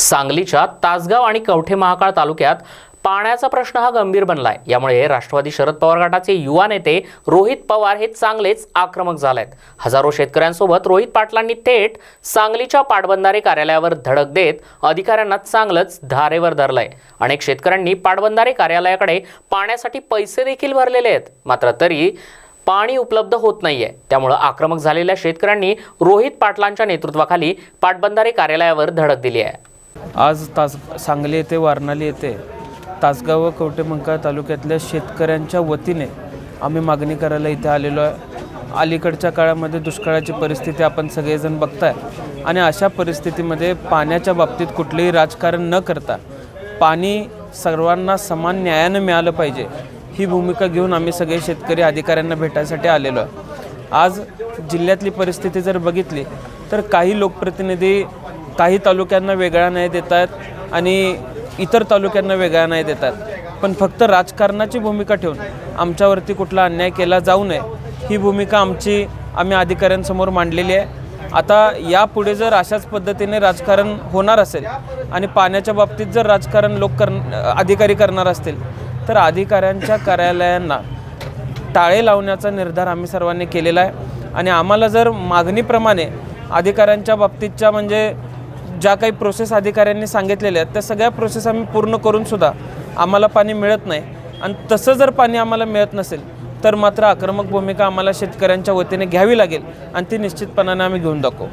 सांगलीच्या तासगाव आणि कवठे महाकाळ तालुक्यात पाण्याचा प्रश्न हा गंभीर बनलाय. यामुळे राष्ट्रवादी शरद पवार गटाचे युवा नेते रोहित पवार हे चांगलेच आक्रमक झालेत. हजारो शेतकऱ्यांसोबत रोहित पाटलांनी थेट सांगलीच्या पाटबंधारे कार्यालयावर धडक देत अधिकाऱ्यांना चांगलंच धारेवर धरलंय. अनेक शेतकऱ्यांनी पाटबंधारे कार्यालयाकडे पाण्यासाठी पैसे देखील भरलेले आहेत. मात्र तरी पाणी उपलब्ध होत नाहीये. त्यामुळं आक्रमक झालेल्या शेतकऱ्यांनी रोहित पाटलांच्या नेतृत्वाखाली पाटबंधारे कार्यालयावर धडक दिली आहे. आज तास सांगली येथे वारणाली येथे तासगाव व कवटेमंकाळ तालुक्यातल्या शेतकऱ्यांच्या वतीने आम्ही मागणी करायला इथे आलेलो आहे. अलीकडच्या काळामध्ये दुष्काळाची परिस्थिती आपण सगळेजण बघताय. आणि अशा परिस्थितीमध्ये पाण्याच्या बाबतीत कुठलेही राजकारण न करता पाणी सर्वांना समान न्यायानं मिळालं पाहिजे ही भूमिका घेऊन आम्ही सगळे शेतकरी अधिकाऱ्यांना भेटायसाठी आलेलो आहे. आज जिल्ह्यातली परिस्थिती जर बघितली तर काही लोकप्रतिनिधी काही तालुक्यांना वेगळा नाही देत आहेत आणि इतर तालुक्यांना वेगळा नाही देत आहेत पण फक्त राजकारणाची भूमिका ठेवून आमच्यावरती कुठला अन्याय केला जाऊ नये ही भूमिका आमची आम्ही अधिकाऱ्यांसमोर मांडलेली आहे. आता यापुढे जर अशाच पद्धतीने राजकारण होणार असेल आणि पाण्याच्या बाबतीत जर राजकारण लोक कर अधिकारी करणार असतील तर अधिकाऱ्यांच्या कार्यालयांना टाळे लावण्याचा निर्धार आम्ही सर्वांनी केलेला आहे. आणि आम्हाला जर मागणीप्रमाणे अधिकाऱ्यांच्या बाबतीतच्या म्हणजे ज्या काही प्रोसेस अधिकाऱ्यांनी सांगितलेल्या आहेत त्या सगळ्या प्रोसेस आम्ही पूर्ण करूनसुद्धा आम्हाला पाणी मिळत नाही. आणि तसं जर पाणी आम्हाला मिळत नसेल तर मात्र आक्रमक भूमिका आम्हाला शेतकऱ्यांच्या वतीने घ्यावी लागेल आणि ती निश्चितपणाने आम्ही घेऊन दाखवू.